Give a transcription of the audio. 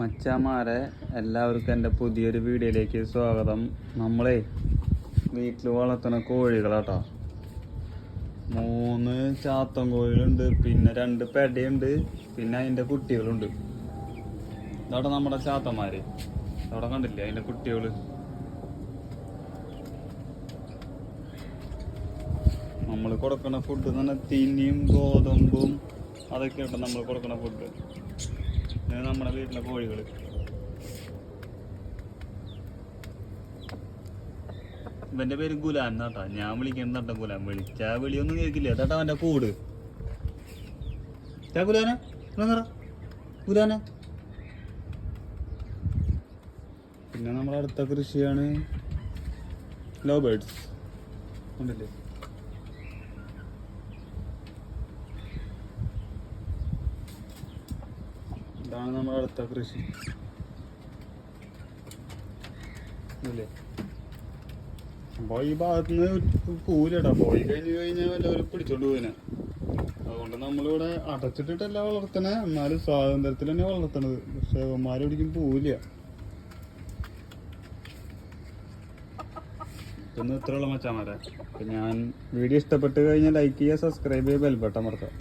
മച്ചാമാരെ എല്ലാവർക്കും എന്റെ പുതിയൊരു വീഡിയോയിലേക്ക് സ്വാഗതം. നമ്മളെ വീട്ടിൽ വളർത്തുന്ന കോഴികളാട്ടോ. മൂന്ന് ചാത്തൻ കോഴികളുണ്ട് പിന്നെ രണ്ട് പെടയുണ്ട് പിന്നെ അതിന്റെ കുട്ടികളുണ്ട്. ഇതവിടെ നമ്മുടെ ചാത്തന്മാര്. അവിടെ കണ്ടില്ലേ അതിന്റെ കുട്ടികൾ നമ്മൾ കൊടുക്കുന്ന ഫുഡ് എന്ന് പറഞ്ഞാൽ തിന്നിയും ഗോതമ്പും അതൊക്കെയുണ്ട് നമ്മൾ കൊടുക്കുന്ന ഫുഡ് ഇത് നമ്മുടെ വീട്ടിലെ കോഴികൾ ഇവന്റെ പേര് ഗുലാൻ എന്നാട്ടാ ഞാൻ വിളിക്കണ്ട ഗുലാൻ വിളിച്ചാ വിളിയൊന്നും കേൾക്കില്ല. തട്ടാ അവന്റെ കൂട്. ഗുലാനാ. ഗുലാനെ. പിന്നെ നമ്മുടെ അടുത്ത കൃഷിയാണ് ലോ ബേർഡ്സ്. ഉണ്ടല്ലേ? ഇതാണ് നമ്മുടെ അടുത്ത കൃഷി. അല്ലേ? ഈ ഭാഗത്ത് നിന്ന് പൂലടാ പോയി കഴിഞ്ഞ് കഴിഞ്ഞാൽ വല്ലവരും പിടിച്ചോണ്ട് പോയിനെ. അതുകൊണ്ട് നമ്മളിവിടെ അടച്ചിട്ടിട്ടല്ല വളർത്തണേ എന്നാലും സ്വാതന്ത്ര്യത്തിൽ തന്നെ വളർത്തണത് പക്ഷെ അവന്മാരെ പിടിക്കും പോവില്ല. ഇതൊന്നും ഇത്രയുള്ള മച്ചാമാരെ. ഞാൻ വീഡിയോ ഇഷ്ടപ്പെട്ട് കഴിഞ്ഞാൽ ലൈക്ക് ചെയ്യുക സബ്സ്ക്രൈബ് ചെയ്യുക ബെൽബട്ടം മറക്കാം